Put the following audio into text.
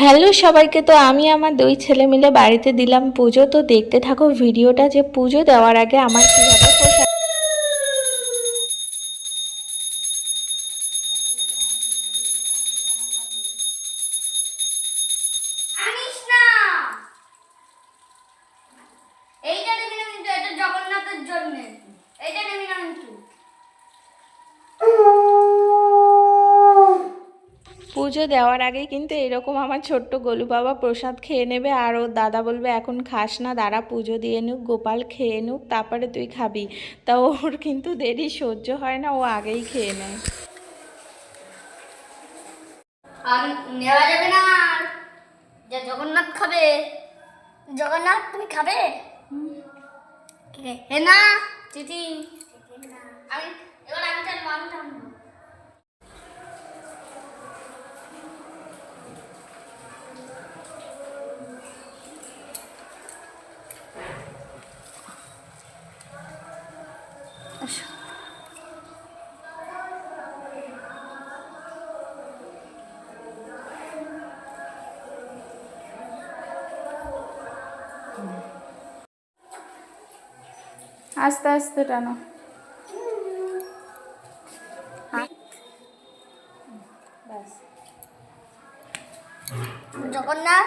Hello সবাইকে, তো আমি আমার দুই ছেলে মিলে বাড়িতে দিলাম পুজো। তো দেখতে থাকো ভিডিওটা যে পুজো দেওয়ার আগে আমার কীভাবে জগন্নাথের জন্য নেবি না কিন্তু পুজো দেওয়ার আগেই কিন্তু এরকম আমার ছোট্ট গোলু বাবা প্রসাদ খেয়ে নেবে আর ওর দাদা বলবে এখন খাস না দাঁড়া পুজো দিয়ে নুক গোপাল খেয়ে নুক তারপরে তুই খাবি। তা ওর কিন্তু দেরি সহ্য হয় না ও আগেই খেয়ে নেয়। নেওয়া যাবে না জগন্নাথ খাবে। জগন্নাথ তুমি খাবে? হে না চিঠি আমি এবার আমি আস্তে আস্তে টানো। জগন্নাথ?